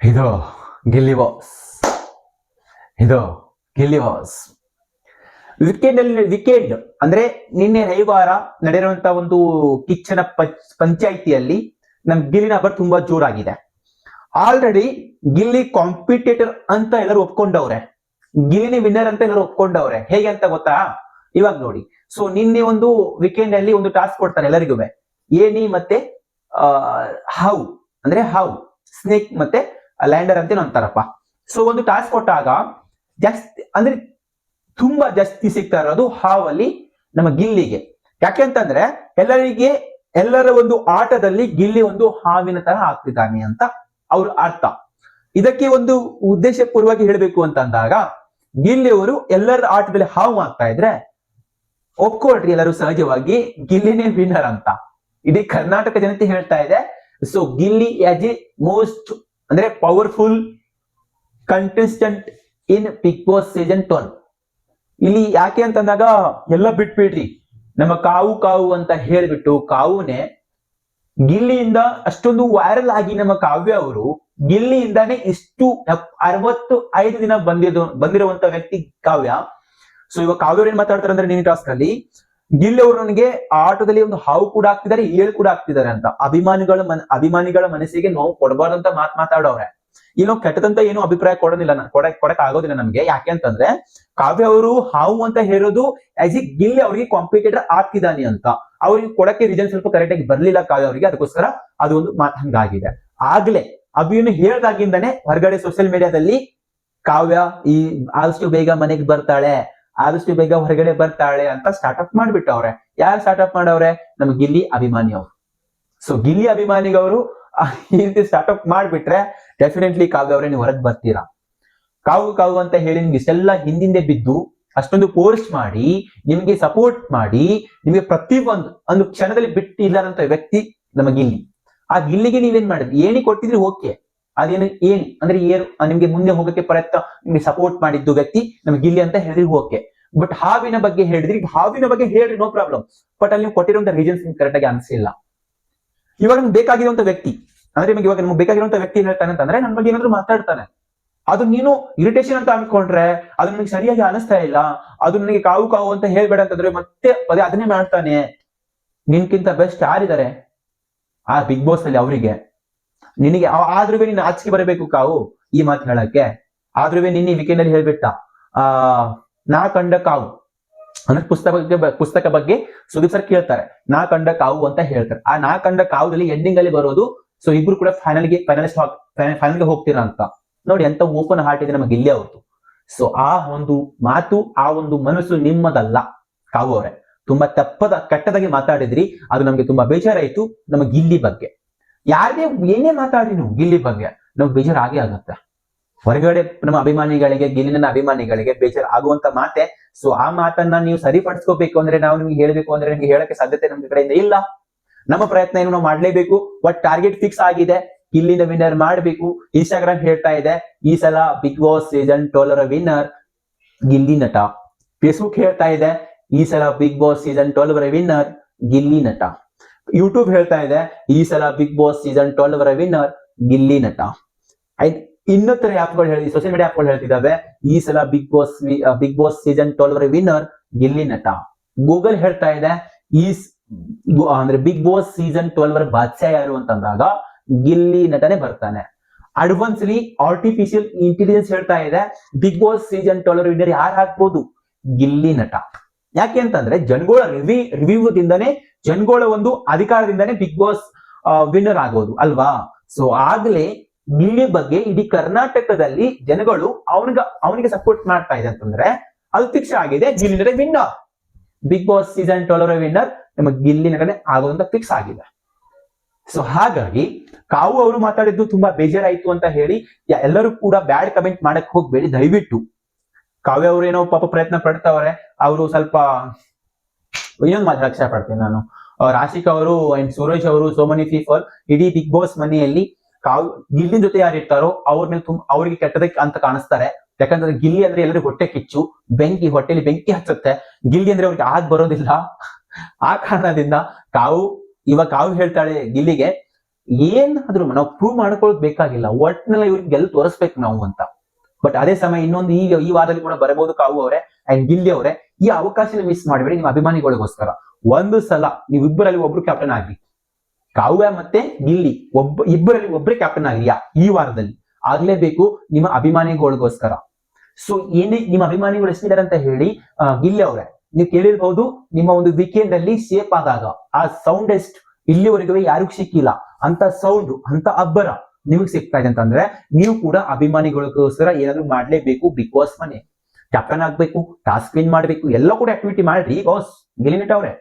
ಇದು ಗಿಲ್ಲಿ ಬಾಸ್ ಇದು Gilli boss weekend ಅಲ್ಲಿ ವೀಕೆಂಡ್ ಅಂದ್ರೆ ನಿನ್ನೆ ರವಿವಾರ ನಡೆಯುವಂತ ಒಂದು ಕಿಚ್ಚನ ಪಂಚ್- ಪಂಚಾಯಿತಿಯಲ್ಲಿ ನಮ್ ಗಿಲ್ಲಿನ ಹಬ್ಬ ತುಂಬಾ ಜೋರಾಗಿದೆ. ಆಲ್ರೆಡಿ ಗಿಲ್ಲಿ ಕಾಂಪಿಟೇಟರ್ ಅಂತ ಎಲ್ಲರೂ ಒಪ್ಕೊಂಡವ್ರೆ. ಗಿಲ್ಲಿನ ವಿನ್ನರ್ ಅಂತ ಎಲ್ಲರೂ ಒಪ್ಕೊಂಡವ್ರೆ. ಹೇಗೆ ಅಂತ ಗೊತ್ತಾ? ಇವಾಗ ನೋಡಿ. ಸೊ ನಿನ್ನೆ ಒಂದು ವೀಕೆಂಡ್ ಅಲ್ಲಿ ಒಂದು ಟಾಸ್ಕ್ ಕೊಡ್ತಾರೆ ಎಲ್ಲರಿಗೂ ಏನಿ ಮತ್ತೆ ಹಾವು ಅಂದ್ರೆ ಹೌ ಸ್ನೇಕ್ ಮತ್ತೆ ಲ್ಯಾಂಡರ್ ಅಂತ ಅಂತಾರಪ್ಪ ಸೊ ಒಂದು ಟಾಸ್ಕ್ ಕೊಟ್ಟಾಗ ಜಾಸ್ತಿ, ಅಂದ್ರೆ ತುಂಬಾ ಜಾಸ್ತಿ ಸಿಗ್ತಾ ಇರೋದು ಹಾವಲ್ಲಿ ನಮ್ಮ ಗಿಲ್ಲಿಗೆ. ಯಾಕೆ ಅಂತಂದ್ರೆ ಎಲ್ಲರಿಗೆ, ಎಲ್ಲರ ಒಂದು ಆಟದಲ್ಲಿ ಗಿಲ್ಲಿ ಒಂದು ಹಾವಿನ ತರ ಆಗ್ತಿದ್ದಾನೆ ಅಂತ ಅವ್ರ ಅರ್ಥ. ಇದಕ್ಕೆ ಒಂದು ಉದ್ದೇಶಪೂರ್ವಾಗಿ ಹೇಳಬೇಕು ಅಂತ ಅಂದಾಗ ಗಿಲ್ಲಿ ಅವರು ಎಲ್ಲರ ಆಟದಲ್ಲಿ ಹಾವು ಆಗ್ತಾ ಇದ್ರೆ ಒಪ್ಕೊಳ್ರಿ ಎಲ್ಲರೂ ಸಹಜವಾಗಿ ಗಿಲ್ಲಿನೇ ವಿನ್ನರ್ ಅಂತ. ಇಡೀ ಕರ್ನಾಟಕ ಜನತೆ ಹೇಳ್ತಾ ಇದೆ. So Gilli as a most ಅಂದ್ರೆ powerful contestant in Bigg Boss season twelve ಇಲ್ಲಿ ಯಾಕೆ ಅಂತಂದಾಗ ಎಲ್ಲ ಬಿಟ್ಬಿಡ್ರಿ. ನಮ್ಮ ಕಾವು ಕಾವು ಅಂತ ಹೇಳ್ಬಿಟ್ಟು ಕಾವುನೇ ಗಿಲ್ಲಿಯಿಂದ ಅಷ್ಟೊಂದು ವೈರಲ್ ಆಗಿ ನಮ್ಮ ಕಾವ್ಯ ಅವರು ಗಿಲ್ಲಿಯಿಂದಾನೆ ಇಷ್ಟು ಅರವತ್ತು ಐದು ದಿನ ಬಂದಿದ್ದು ಬಂದಿರುವಂತ ವ್ಯಕ್ತಿ ಕಾವ್ಯ. ಸೊ ಇವಾಗ ಕಾವ್ಯ ಏನ್ ಮಾತಾಡ್ತಾರೆ ಅಂದ್ರೆ ನಿನ್ನ ಟಾಸ್ಕ್ ಅಲ್ಲಿ ಗಿಲ್ಲಿ ಅವರು ನನಗೆ ಆ ಆಟದಲ್ಲಿ ಒಂದು ಹಾವು ಕೂಡ ಆಗ್ತಿದ್ದಾರೆ ಏಳು ಕೂಡ ಆಗ್ತಿದ್ದಾರೆ ಅಂತ. ಅಭಿಮಾನಿಗಳ ಮನ, ಅಭಿಮಾನಿಗಳ ಮನಸ್ಸಿಗೆ ನೋವು ಕೊಡಬಾರ್ದಂತ ಮಾತ್ ಮಾತಾಡೋರೆ ಏನೋ ಕೆಟ್ಟದಂತ ಏನು ಅಭಿಪ್ರಾಯ ಕೊಡೋದಿಲ್ಲ ಕೊಡಕ್ ಕೊಡಕ್ ಆಗೋದಿಲ್ಲ ನಮ್ಗೆ. ಯಾಕೆ ಅಂತಂದ್ರೆ, ಕಾವ್ಯ ಅವರು ಹಾವು ಅಂತ ಹೇಳೋದು ಆಸ್ ಇ ಗಿಲ್ಲಿ ಅವರಿಗೆ ಕಾಂಪಿಟೇಟರ್ ಆಗ್ತಿದ್ದಾನೆ ಅಂತ. ಅವ್ರಿಗೆ ಕೊಡಕ್ಕೆ ರೀಸನ್ ಸ್ವಲ್ಪ ಕರೆಕ್ಟ್ ಆಗಿ ಬರ್ಲಿಲ್ಲ ಕಾವ್ಯ ಅವರಿಗೆ, ಅದಕ್ಕೋಸ್ಕರ ಅದು ಒಂದು ಮಾತು ಹಂಗಾಗಿದೆ. ಆಗ್ಲೇ, ಅಭಿಯನ್ನು ಹೇಳ್ದಾಗಿಂದಾನೆ ಹೊರಗಡೆ ಸೋಷಿಯಲ್ ಮೀಡಿಯಾದಲ್ಲಿ ಕಾವ್ಯ ಈ ಆದಷ್ಟು ಬೇಗ ಮನೆಗೆ ಬರ್ತಾಳೆ. ಆದಷ್ಟು ಬೇಗ ಹೊರಗಡೆ ಬರ್ತಾಳೆ ಅಂತ ಸ್ಟಾರ್ಟ್ಅಪ್ ಮಾಡ್ಬಿಟ್ಟವ್ರೆ ಯಾರು ಸ್ಟಾರ್ಟ್ಅಪ್ ಮಾಡವ್ರೆ? ನಮ್ ಗಿಲ್ಲಿ ಅಭಿಮಾನಿ ಅವರು. ಸೊ ಗಿಲ್ಲಿ ಅಭಿಮಾನಿಗವರು ಈ ರೀತಿ ಸ್ಟಾರ್ಟ್ಅಪ್ ಮಾಡ್ಬಿಟ್ರೆ ಡೆಫಿನೆಟ್ಲಿ ಕಾವ್ಯ ಅವರೇ ನೀವು ಹೊರಗೆ ಬರ್ತೀರಾ. ಕಾವು ಕಾವು ಅಂತ ಹೇಳಿ ನಿಮ್ಗೆ ಇಷ್ಟೆಲ್ಲ ಹಿಂದಿಂದೆ ಬಿದ್ದು ಅಷ್ಟೊಂದು ಪೋಸ್ಟ್ ಮಾಡಿ, ನಿಮ್ಗೆ ಸಪೋರ್ಟ್ ಮಾಡಿ, ನಿಮಗೆ ಪ್ರತಿ ಒಂದು ಒಂದು ಕ್ಷಣದಲ್ಲಿ ಬಿಟ್ಟು ಇಲ್ಲದಂತ ವ್ಯಕ್ತಿ ನಮ್ಮ ಗಿಲ್ಲಿ. ಆ ಗಿಲ್ಲಿಗೆ ನೀವೇನ್ ಮಾಡಿದ್ರಿ? ಏಣಿ ಕೊಟ್ಟಿದ್ರಿ ಓಕೆ. ಅದೇನು ಏಣಿ ಅಂದ್ರೆ ಏನು? ನಿಮ್ಗೆ ಮುಂದೆ ಹೋಗಕ್ಕೆ ಪ್ರಯತ್ನ, ನಿಮ್ಗೆ ಸಪೋರ್ಟ್ ಮಾಡಿದ್ದು ವ್ಯಕ್ತಿ ನಮ್ಗೆ ಗಿಲ್ಲಿ ಅಂತ ಹೇಳಿದ್ರಿ ಓಕೆ. ಬಟ್ ಹಾವಿನ ಬಗ್ಗೆ ಹೇಳಿದ್ರಿ ಹಾವಿನ ಬಗ್ಗೆ ಹೇಳ್ರಿ ನೋ ಪ್ರಾಬ್ಲಮ್ ಬಟ್ ಅಲ್ಲಿ ನೀವು ಕೊಟ್ಟಿರುವಂತ ರೀಸನ್ಸ್ ಕರೆಕ್ಟ್ ಆಗಿ ಅನ್ಸಿಲ್ಲ ಇವಾಗ ನಿಮ್ಗೆ ಬೇಕಾಗಿರುವಂತ ವ್ಯಕ್ತಿ, ಅಂದ್ರೆ ನಿಮಗೆ ಇವಾಗ ನಿಮ್ಗೆ ಬೇಕಾಗಿರುವಂತ ವ್ಯಕ್ತಿ ಏನ್ ಹೇಳ್ತಾನೆ ಅಂತಂದ್ರೆ, ನನ್ನ ಬಗ್ಗೆ ಏನಾದ್ರು ಮಾತಾಡ್ತಾನೆ. ಅದು ನೀನು ಇರಿಟೇಷನ್ ಅಂತ ಅನ್ಕೊಂಡ್ರೆ, ಅದು ನನಗೆ ಸರಿಯಾಗಿ ಅನಿಸ್ತಾ ಇಲ್ಲ. ಅದು ನನಗೆ ಕಾವು ಕಾವು ಅಂತ ಹೇಳ್ಬೇಡ ಅಂತಂದ್ರೆ ಮತ್ತೆ ಅದೇ ಅದನ್ನೇ ಮಾಡ್ತಾನೆ. ನಿನ್ಕಿಂತ ಬೆಸ್ಟ್ ಯಾರಿದ್ದಾರೆ? ಆ ಬಿಗ್ ಬಾಸ್ ಅಲ್ಲಿ ಅವರಿಗೆ. ನಿನಗೆ ಆದ್ರೂ ನೀನು ಆಚೆಗೆ ಬರಬೇಕು ಕಾವು, ಈ ಮಾತು ಹೇಳಕ್ಕೆ. ಆದ್ರೂ ನಿನ್ನೆ ವೀಕೆಂಡ್ ಅಲ್ಲಿ ಹೇಳ್ಬಿಟ್ಟ, ಆ ನಾ ಕಂಡ ಕಾವು. ಅಂದ್ರೆ ಪುಸ್ತಕ ಪುಸ್ತಕ ಬಗ್ಗೆ ಸುದೀಪ್ ಸರ್ ಕೇಳ್ತಾರೆ. ನಾ ಕಂಡ ಕಾವು ಅಂತ ಹೇಳ್ತಾರೆ. ಆ ನಾ ಕಂಡ ಕಾವುದಲ್ಲಿ ಎಂಡಿಂಗ್ ಅಲ್ಲಿ ಬರೋದು ಸೊ ಇಬ್ರು ಕೂಡ ಫೈನಲ್ಗೆ ಫೈನಲಿಸ್ಟ್ ಫೈನಲ್ಗೆ ಹೋಗ್ತೀರಾ ಅಂತ. ನೋಡಿ ಎಂತ ಓಪನ್ ಹಾರ್ಟ್ ಇದೆ ನಮಗೆ ಇಲ್ಲೇ ಅವ್ರದ್ದು. ಸೊ ಆ ಒಂದು ಮಾತು, ಆ ಒಂದು ಮನಸ್ಸು ನಿಮ್ಮದಲ್ಲ ಕಾವು ಅವರೇ. ತುಂಬಾ ತಪ್ಪದ, ಕೆಟ್ಟದಾಗಿ ಮಾತಾಡಿದ್ರಿ. ಅದು ನಮ್ಗೆ ತುಂಬಾ ಬೇಜಾರಾಯ್ತು. ನಮ್ಮ ಗಿಲ್ಲಿ ಬಗ್ಗೆ. ಯಾರೇ ಏನೇ ಮಾತಾಡಿ ನೀವು ಗಿಲ್ಲಿ ಬಗ್ಗೆ. ನಮ್ಗೆ ಬೇಜಾರು ಆಗೇ ಆಗತ್ತೆ. ಹೊರಗಡೆ ನಮ್ಮ ಅಭಿಮಾನಿಗಳಿಗೆ, ಗಿಲ್ಲಿನ ಅಭಿಮಾನಿಗಳಿಗೆ ಬೇಜಾರು ಆಗುವಂತ ಮಾತೆ. ಸೊ ಆ ಮಾತನ್ನ ನೀವು ಸರಿಪಡಿಸ್ಕೋಬೇಕು ಅಂದ್ರೆ ನಾವು ನಿಮ್ಗೆ ಹೇಳಬೇಕು ಅಂದ್ರೆ ನಿಮ್ಗೆ ಹೇಳಕ್ಕೆ ಸಾಧ್ಯತೆ ನಮ್ಗೆ ಕಡೆಯಿಂದ ಇಲ್ಲ. ನಮ್ಮ ಪ್ರಯತ್ನ ಏನು ನಾವು ಮಾಡ್ಲೇಬೇಕು ಬಟ್ ಟಾರ್ಗೆಟ್ ಫಿಕ್ಸ್ ಆಗಿದೆ. ಗಿಲ್ಲಿನ ವಿನ್ನರ್ ಮಾಡ್ಬೇಕು. ಇನ್ಸ್ಟಾಗ್ರಾಮ್ ಹೇಳ್ತಾ ಇದೆ, ಈ ಸಲ ಬಿಗ್ ಬಾಸ್ ಸೀಸನ್ ಟೋಲರ ವಿನ್ನರ್ ಗಿಲ್ಲಿ ನಟ. ಫೇಸ್ಬುಕ್ ಹೇಳ್ತಾ ಇದೆ, ಈ ಸಲ ಬಿಗ್ ಬಾಸ್ ಸೀಸನ್ ಟ್ವೆಲ್ವರ ವಿನ್ನರ್ ಗಿಲ್ಲಿ ನಟ. ಯೂಟ್ಯೂಬ್ ಹೇಳ್ತಾ ಇದೆ, ಈ ಸಲ ಬಿಗ್ ಬಾಸ್ ಸೀಸನ್ ಟ್ವೆಲ್ವರ ವಿನ್ನರ್ ಗಿಲ್ಲಿ ನಟ. ಆಯ್ತು? ಇನ್ನೊತ್ತರ ಆಪ್ಗಳು ಹೇಳಿ ಸೋಷಿಯಲ್ ಮೀಡಿಯಾ ಆಪ್ಗಳು ಹೇಳ್ತಿದ್ದಾವೆ, ಈ ಸಲ Big Boss Big Boss season ಟ್ವೆಲ್ವರ winner Gilli ನಟ? ಗೂಗಲ್ ಹೇಳ್ತಾ ಇದೆ, ಈ ಅಂದ್ರೆ ಬಿಗ್ ಬಾಸ್ ಸೀಸನ್ ಟ್ವೆಲ್ವರ ಬಾದ್ಶಾ ಯಾರು ಅಂತಂದಾಗ, ಗಿಲ್ಲಿ ನಟನೆ ಬರ್ತಾನೆ. ಅಡ್ವಾನ್ಸ್ಲಿ ಆರ್ಟಿಫಿಷಿಯಲ್ ಇಂಟೆಲಿಜೆನ್ಸ್ ಹೇಳ್ತಾ ಇದೆ ಬಿಗ್ ಬಾಸ್ ಸೀಸನ್ ಟ್ವೆಲ್ವರ್ ವಿನ್ನರ್ ಯಾರು ಹಾಕ್ಬೋದು ಗಿಲ್ಲಿ ನಟ. ಯಾಕೆ ಅಂತಂದ್ರೆ, ಜನಗಳ ರಿವಿ ರಿವ್ಯೂದಿಂದನೇ ಜನಗಳ ಒಂದು ಅಧಿಕಾರದಿಂದನೇ ಬಿಗ್ ಬಾಸ್ ವಿನ್ನರ್ ಆಗೋದು ಅಲ್ವಾ? ಸೊ ಆಗ್ಲೇ ಗಿಲ್ಲಿ ಬಗ್ಗೆ ಇಡೀ ಕರ್ನಾಟಕದಲ್ಲಿ ಜನಗಳು ಅವನಿಗ, ಅವನಿಗೆ ಸಪೋರ್ಟ್ ಮಾಡ್ತಾ ಇದೆ ಅಂತಂದ್ರೆ ಅದು ಫಿಕ್ಸ್ ಆಗಿದೆ ಗಿಲ್ಲಿನಡೆ ವಿನ್ನರ್ ಬಿಗ್ ಬಾಸ್ ಸೀಸನ್ ಟ್ವೆಲ್ವರ್ ವಿನ್ನರ್ ನಮ್ಮ ಗಿಲ್ಲಿನಡೆ ಆಗೋದಂತ ಫಿಕ್ಸ್ ಆಗಿದೆ. ಸೊ ಹಾಗಾಗಿ ಕಾವು ಅವರು ಮಾತಾಡಿದ್ದು ತುಂಬಾ ಬೇಜಾರಾಯ್ತು ಅಂತ ಹೇಳಿ ಎಲ್ಲರೂ ಕೂಡ ಬ್ಯಾಡ್ ಕಮೆಂಟ್ ಮಾಡಕ್ ಹೋಗ್ಬೇಡಿ, ದಯವಿಟ್ಟು. ಕಾವ್ಯ ಅವರು ಏನೋ ಪಾಪ ಪ್ರಯತ್ನ ಪಡ್ತಾವ್ರೆ, ಅವರು ಸ್ವಲ್ಪ, ಇನ್ನೊಂದು ಮಾತ್ರ ಪಡ್ತೀನಿ ನಾನು. ರಾಶಿಕ್ ಅವರು ಅಂಡ್ ಸುರೇಶ್ ಅವರು ಸೋಮನಿ ಫೀಫರ್ ಇಡೀ ಬಿಗ್ ಬಾಸ್ ಮನೆಯಲ್ಲಿ ಕಾವ್, ಗಿಲ್ಲಿನ ಜೊತೆ ಯಾರು ಇರ್ತಾರೋ ಅವ್ರ ಮೇಲೆ ತುಂಬ, ಅವ್ರಿಗೆ ಕೆಟ್ಟದಕ್ಕೆ ಅಂತ ಕಾಣಿಸ್ತಾರೆ. ಯಾಕಂದ್ರೆ ಗಿಲ್ಲಿ ಅಂದ್ರೆ ಎಲ್ಲರಿಗೂ ಹೊಟ್ಟೆ ಕಿಚ್ಚು, ಬೆಂಕಿ, ಹೊಟ್ಟೆಲಿ ಬೆಂಕಿ ಹಚ್ಚುತ್ತೆ. ಗಿಲ್ಲಿ ಅಂದ್ರೆ ಅವ್ರಿಗೆ ಆಗ್ ಬರೋದಿಲ್ಲ. ಆ ಕಾರಣದಿಂದ ಕಾವು, ಇವಾಗ ಕಾವು ಹೇಳ್ತಾಳೆ ಗಿಲ್ಲಿಗೆ, ಏನಾದ್ರೂ ನಾವು ಪ್ರೂವ್ ಮಾಡ್ಕೊಳ್ಳೋದು ಬೇಕಾಗಿಲ್ಲ. ಒಟ್ನಲ್ಲಿ ಇವ್ರಿಗೆ ಗೆಲ್ ತೋರಿಸ್ಬೇಕು ನಾವು ಅಂತ. ಬಟ್ ಅದೇ ಸಮಯ ಇನ್ನೊಂದು ಈಗ ಈ ವಾರದಲ್ಲಿ ಕೂಡ ಬರಬಹುದು ಕಾವು ಅವರೇ ಅಂಡ್ ಗಿಲ್ಲಿ ಅವರೇ. ಈ ಅವಕಾಶನ ಮಿಸ್ ಮಾಡಬೇಡಿ, ನಿಮ್ಮ ಅಭಿಮಾನಿಗಳಿಗೋಸ್ಕರ. ಒಂದು ಸಲ ನೀವು ಇಬ್ಬರಲ್ಲಿ ಒಬ್ರು ಕ್ಯಾಪ್ಟನ್ ಆಗ್ಲಿ. ಕಾವ್ಯ ಮತ್ತೆ ಗಿಲ್ಲಿ, ಒಬ್ಬ, ಇಬ್ಬರಲ್ಲಿ ಒಬ್ಬರೇ ಕ್ಯಾಪ್ಟನ್ ಆಗ್ಲಿ ಈ ವಾರದಲ್ಲಿ. ಆಗ್ಲೇಬೇಕು ನಿಮ್ಮ ಅಭಿಮಾನಿಗಳಿಗೋಸ್ಕರ. ಸೊ ಏನೇ, ನಿಮ್ಮ ಅಭಿಮಾನಿಗಳು ಎಷ್ಟಿದ್ದಾರೆ ಅಂತ ಹೇಳಿ ಗಿಲ್ಲಿ ಅವರೇ, ನೀವು ಕೇಳಿರ್ಬಹುದು ನಿಮ್ಮ ಒಂದು ವೀಕೆಂಡ್ ಅಲ್ಲಿ ಸೇಫ್ ಆದಾಗ, ಆ ಸೌಂಡ್ ಎಷ್ಟು ಇಲ್ಲಿವರೆಗೂ ಯಾರಿಗೂ ಸಿಕ್ಕಿಲ್ಲ. ಅಂತ ಸೌಂಡ್ ಅಂತ ಅಬ್ಬರ ನಿಮಗೆ ಸಿಗ್ತಾ ಇದೆ ಅಂತಂದ್ರೆ, ನೀವು ಕೂಡ ಅಭಿಮಾನಿಗಳಿಗೋಸ್ಕರ ಏನಾದ್ರು ಮಾಡ್ಲೇಬೇಕು, ಬಿಗ್ ಬಾಸ್ ಮನೆ. ಕ್ಯಾಪ್ಟನ್ ಆಗ್ಬೇಕು ಟಾಸ್ಕ್ ವಿನ್ ಮಾಡ್ಬೇಕು, ಎಲ್ಲ ಕೂಡ ಆಕ್ಟಿವಿಟಿ ಮಾಡ್ರಿ ಬಾಸ್ ಗಿಲಿಮಿಟ್ ಅವ್ರೆ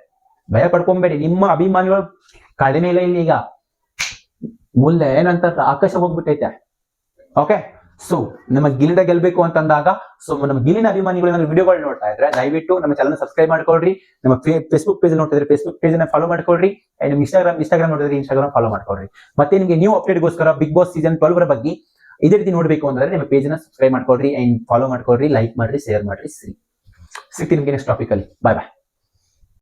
ಭಯ ಪಡ್ಕೊಂಬೇಡಿ, ನಿಮ್ಮ ಅಭಿಮಾನಿಗಳು ಕಡಿಮೆ ಇಲ್ಲ ಇಲ್ಲಿ ಈಗ. ಮುಲ್ಲೆ ಏನಂತ ಆಕಾಶ ಹೋಗ್ಬಿಟ್ಟೈತೆ. ಓಕೆ ಸೊ ನಮ್ಮ ಗಿಲಿನ ಗೆಲ್ಬೇಕು ಅಂತಂದಾಗ ಸೊ ನಮ್ಮ ಗಿಲಿನ ಅಭಿಮಾನಿಗಳು ಏನಾದ್ರು ವಿಡಿಯೋಗಳು ನೋಡ್ತಾ ಇದ್ರೆ, ದಯವಿಟ್ಟು ನಮ್ಮ ಚಾನಲ್ ಸಬ್ಸ್ಕ್ರೈಬ್ ಮಾಡ್ಕೊಳ್ರಿ. ನಮ್ಮ ಫೇಸ್ಬುಕ್ ಪೇಜ್ ನೋಡ್ತಿದ್ರೆ ಫೇಸ್ಬುಕ್ ಪೇಜ್ನ ಫಾಲೋ ಮಾಡ್ಕೊಳ್ರಿ. ಅಂಡ್ ಇನ್ಸ್ಟಾಗ್ರಾಮ್ ಇನ್ಸ್ಟಾಗ್ರಾಮ್ ನೋಡಿದ್ರೆ ಇನ್ಸ್ಟಾಗ್ರಾಮ್ ಫಾಲೋ ಮಾಡ್ಕೊಳ್ರಿ. ಮತ್ತೆ ನಿಮಗೆ ನ್ಯೂ ಅಪ್ಡೇಟ್ಗೋಸ್ಕರ ಬಿಗ್ ಬಾಸ್ ಸೀಸನ್ ಟ್ವೆಲ್ವ್ ರ ಬಗ್ಗೆ ಇದೇ ರೀತಿ ನೋಡ್ಬೇಕು ಅಂದ್ರೆ ನಿಮ್ಮ ಪೇಜ್ನ ಸಬ್ಸ್ಕ್ರೈಬ್ ಮಾಡ್ಕೊಳ್ರಿ ಅಂಡ್ ಫಾಲೋ ಮಾಡ್ಕೊಳ್ರಿ ಲೈಕ್ ಮಾಡ್ರಿ ಶೇರ್ ಮಾಡ್ರಿ ಸರಿ ಸಿಗ್ತೀನಿ ನಿಮಗೆ ನೆಕ್ಸ್ಟ್ ಟಾಪಿಕ್ ಅಲ್ಲಿ. ಬಾಯ್ ಬಾಯ್